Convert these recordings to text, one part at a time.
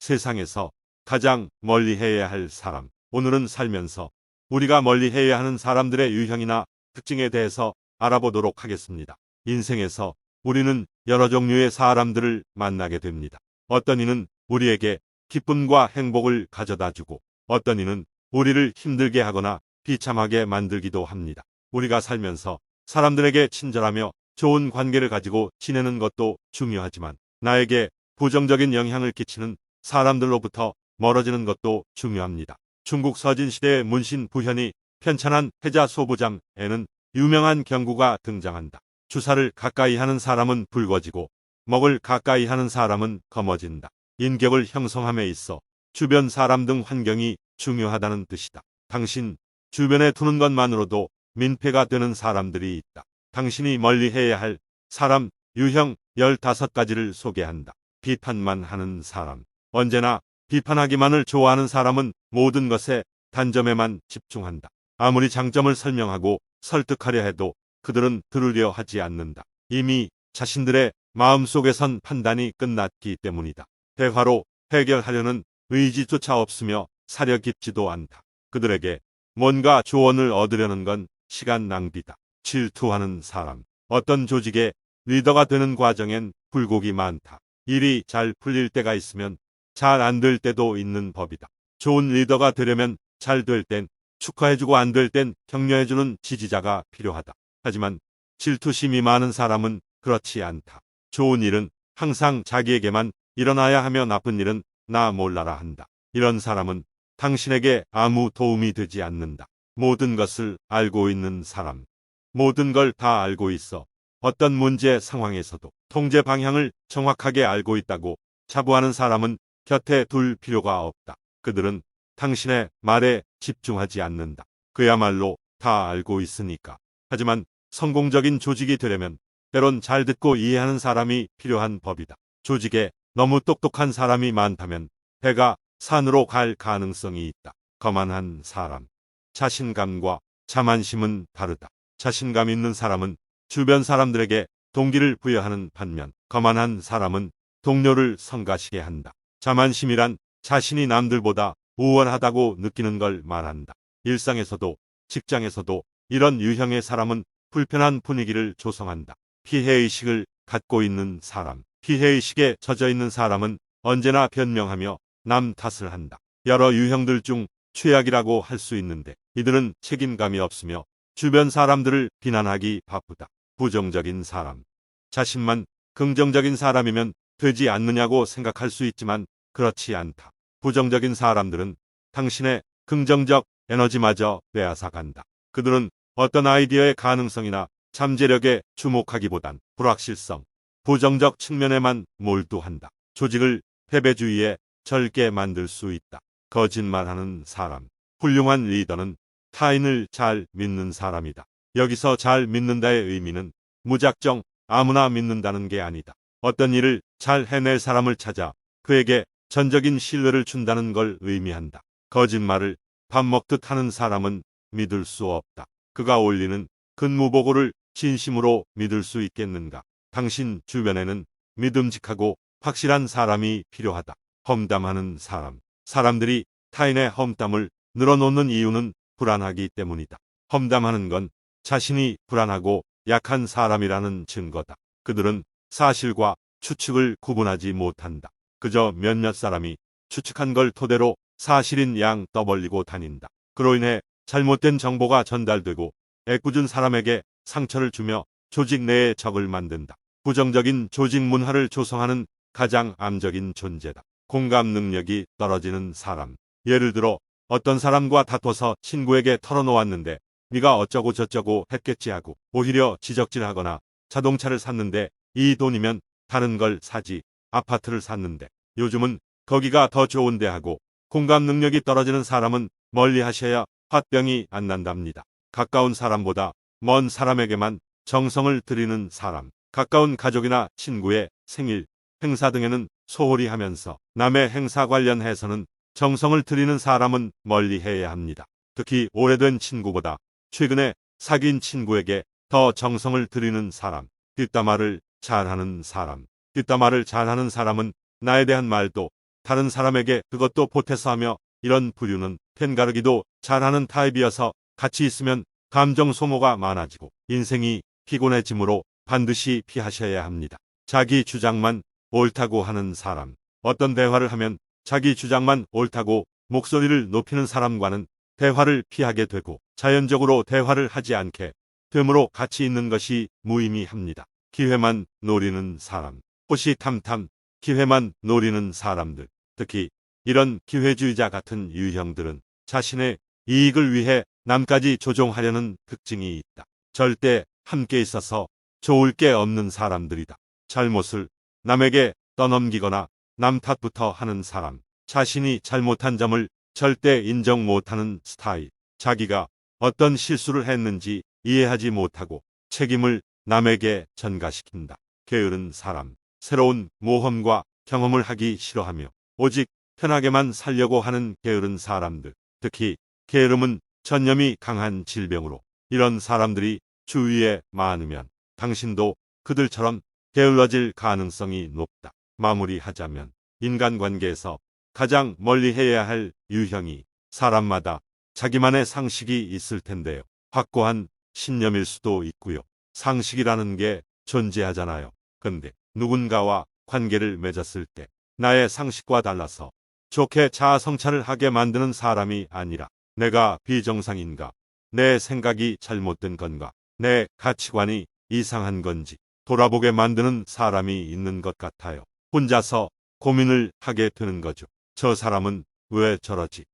세상에서 가장 멀리 해야 할 사람. 오늘은 살면서 우리가 멀리 해야 하는 사람들의 유형이나 특징에 대해서 알아보도록 하겠습니다. 인생에서 우리는 여러 종류의 사람들을 만나게 됩니다. 어떤 이는 우리에게 기쁨과 행복을 가져다 주고 어떤 이는 우리를 힘들게 하거나 비참하게 만들기도 합니다. 우리가 살면서 사람들에게 친절하며 좋은 관계를 가지고 지내는 것도 중요하지만 나에게 부정적인 영향을 끼치는 사람들로부터 멀어지는 것도 중요합니다. 중국 서진시대의 문신 부현이 편찬한 해자 소부장에는 유명한 경구가 등장한다. 주사를 가까이 하는 사람은 붉어지고 먹을 가까이 하는 사람은 검어진다. 인격을 형성함에 있어 주변 사람 등 환경이 중요하다는 뜻이다. 당신 주변에 두는 것만으로도 민폐가 되는 사람들이 있다. 당신이 멀리 해야 할 사람 유형 15가지를 소개한다. 비판만 하는 사람. 언제나 비판하기만을 좋아하는 사람은 모든 것에 단점에만 집중한다. 아무리 장점을 설명하고 설득하려 해도 그들은 들으려 하지 않는다. 이미 자신들의 마음속에선 판단이 끝났기 때문이다. 대화로 해결하려는 의지조차 없으며 사려 깊지도 않다. 그들에게 뭔가 조언을 얻으려는 건 시간 낭비다. 질투하는 사람. 어떤 조직의 리더가 되는 과정엔 굴곡이 많다. 일이 잘 풀릴 때가 있으면 잘 안 될 때도 있는 법이다. 좋은 리더가 되려면 잘 될 땐 축하해주고 안 될 땐 격려해주는 지지자가 필요하다. 하지만 질투심이 많은 사람은 그렇지 않다. 좋은 일은 항상 자기에게만 일어나야 하며 나쁜 일은 나 몰라라 한다. 이런 사람은 당신에게 아무 도움이 되지 않는다. 모든 것을 알고 있는 사람. 모든 걸 다 알고 있어. 어떤 문제 상황에서도 통제 방향을 정확하게 알고 있다고 자부하는 사람은 곁에 둘 필요가 없다. 그들은 당신의 말에 집중하지 않는다. 그야말로 다 알고 있으니까. 하지만 성공적인 조직이 되려면 때론 잘 듣고 이해하는 사람이 필요한 법이다. 조직에 너무 똑똑한 사람이 많다면 배가 산으로 갈 가능성이 있다. 거만한 사람. 자신감과 자만심은 다르다. 자신감 있는 사람은 주변 사람들에게 동기를 부여하는 반면 거만한 사람은 동료를 성가시게 한다. 자만심이란 자신이 남들보다 우월하다고 느끼는 걸 말한다. 일상에서도 직장에서도 이런 유형의 사람은 불편한 분위기를 조성한다. 피해의식을 갖고 있는 사람. 피해의식에 젖어 있는 사람은 언제나 변명하며 남 탓을 한다. 여러 유형들 중 최악이라고 할 수 있는데 이들은 책임감이 없으며 주변 사람들을 비난하기 바쁘다. 부정적인 사람. 자신만 긍정적인 사람이면 되지 않느냐고 생각할 수 있지만 그렇지 않다. 부정적인 사람들은 당신의 긍정적 에너지마저 빼앗아간다. 그들은 어떤 아이디어의 가능성이나 잠재력에 주목하기보단 불확실성, 부정적 측면에만 몰두한다. 조직을 패배주의에 절게 만들 수 있다. 거짓말하는 사람. 훌륭한 리더는 타인을 잘 믿는 사람이다. 여기서 잘 믿는다의 의미는 무작정 아무나 믿는다는 게 아니다. 어떤 일을 잘 해낼 사람을 찾아 그에게 전적인 신뢰를 준다는 걸 의미한다. 거짓말을 밥 먹듯 하는 사람은 믿을 수 없다. 그가 올리는 근무 보고를 진심으로 믿을 수 있겠는가? 당신 주변에는 믿음직하고 확실한 사람이 필요하다. 험담하는 사람. 사람들이 타인의 험담을 늘어놓는 이유는 불안하기 때문이다. 험담하는 건 자신이 불안하고 약한 사람이라는 증거다. 그들은 사실과 추측을 구분하지 못한다. 그저 몇몇 사람이 추측한 걸 토대로 사실인 양 떠벌리고 다닌다. 그로 인해 잘못된 정보가 전달되고 애꿎은 사람에게 상처를 주며 조직 내에 적을 만든다. 부정적인 조직 문화를 조성하는 가장 암적인 존재다. 공감 능력이 떨어지는 사람. 예를 들어 어떤 사람과 다퉈서 친구에게 털어놓았는데 네가 어쩌고 저쩌고 했겠지 하고 오히려 지적질하거나 자동차를 샀는데 이 돈이면 다른 걸 사지 아파트를 샀는데 요즘은 거기가 더 좋은데 하고 공감 능력이 떨어지는 사람은 멀리 하셔야 화병이 안 난답니다. 가까운 사람보다 먼 사람에게만 정성을 들이는 사람. 가까운 가족이나 친구의 생일, 행사 등에는 소홀히 하면서 남의 행사 관련해서는 정성을 들이는 사람은 멀리 해야 합니다. 특히 오래된 친구보다 최근에 사귄 친구에게 더 정성을 들이는 사람, 뒷담화를 잘하는 사람. 뒷담화를 잘하는 사람은 나에 대한 말도 다른 사람에게 그것도 보태서 하며 이런 부류는 펜가르기도 잘하는 타입이어서 같이 있으면 감정 소모가 많아지고 인생이 피곤해지므로 반드시 피하셔야 합니다. 자기 주장만 옳다고 하는 사람. 어떤 대화를 하면 자기 주장만 옳다고 목소리를 높이는 사람과는 대화를 피하게 되고 자연적으로 대화를 하지 않게 되므로 같이 있는 것이 무의미합니다. 기회만 노리는 사람. 호시탐탐 기회만 노리는 사람들. 특히 이런 기회주의자 같은 유형들은 자신의 이익을 위해 남까지 조종하려는 특징이 있다. 절대 함께 있어서 좋을 게 없는 사람들이다. 잘못을 남에게 떠넘기거나 남 탓부터 하는 사람. 자신이 잘못한 점을 절대 인정 못하는 스타일. 자기가 어떤 실수를 했는지 이해하지 못하고 책임을 남에게 전가시킨다. 게으른 사람. 새로운 모험과 경험을 하기 싫어하며 오직 편하게만 살려고 하는 게으른 사람들. 특히 게으름은 전염이 강한 질병으로 이런 사람들이 주위에 많으면 당신도 그들처럼 게을러질 가능성이 높다. 마무리하자면 인간관계에서 가장 멀리 해야 할 유형이 사람마다 자기만의 상식이 있을 텐데요. 확고한 신념일 수도 있고요. 상식이라는 게 존재하잖아요. 근데 누군가와 관계를 맺었을 때 나의 상식과 달라서 좋게 자아 성찰을 하게 만드는 사람이 아니라 내가 비정상인가, 내 생각이 잘못된 건가, 내 가치관이 이상한 건지 돌아보게 만드는 사람이 있는 것 같아요. 혼자서 고민을 하게 되는 거죠. 저 사람은 왜 저러지?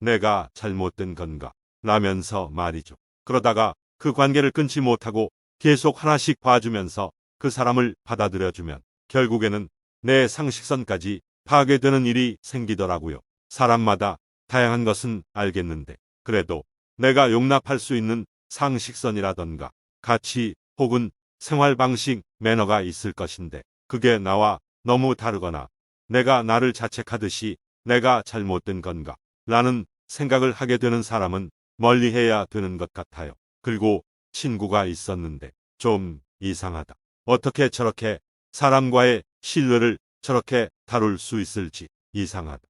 내가 잘못된 건가? 라면서 말이죠. 그러다가 그 관계를 끊지 못하고 계속 하나씩 봐주면서 그 사람을 받아들여주면 결국에는 내 상식선까지 파괴되는 일이 생기더라고요. 사람마다 다양한 것은 알겠는데 그래도 내가 용납할 수 있는 상식선이라던가 가치 혹은 생활 방식, 매너가 있을 것인데 그게 나와 너무 다르거나 내가 나를 자책하듯이 내가 잘못된 건가 라는 생각을 하게 되는 사람은 멀리해야 되는 것 같아요. 그리고 친구가 있었는데 좀 이상하다. 어떻게 저렇게 사람과의 신뢰를 저렇게 다룰 수 있을지 이상하다.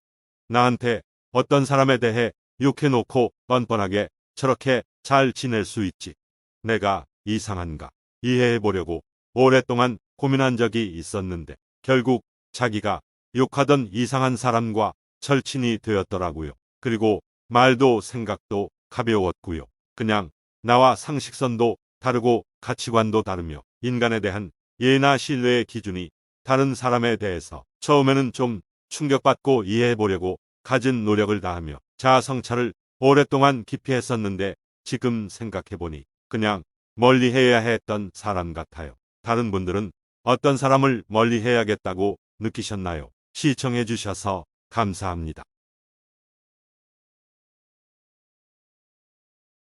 나한테 어떤 사람에 대해 욕해놓고 뻔뻔하게 저렇게 잘 지낼 수 있지. 내가 이상한가 이해해보려고 오랫동안 고민한 적이 있었는데 결국 자기가 욕하던 이상한 사람과 절친이 되었더라고요. 그리고 말도 생각도 가벼웠고요. 그냥 나와 상식선도 다르고 가치관도 다르며 인간에 대한 예나 신뢰의 기준이 다른 사람에 대해서 처음에는 좀 충격받고 이해해보려고 가진 노력을 다하며 자아 성찰을 오랫동안 깊이 했었는데 지금 생각해보니 그냥 멀리 해야 했던 사람 같아요. 다른 분들은 어떤 사람을 멀리 해야겠다고 느끼셨나요? 시청해주셔서 감사합니다.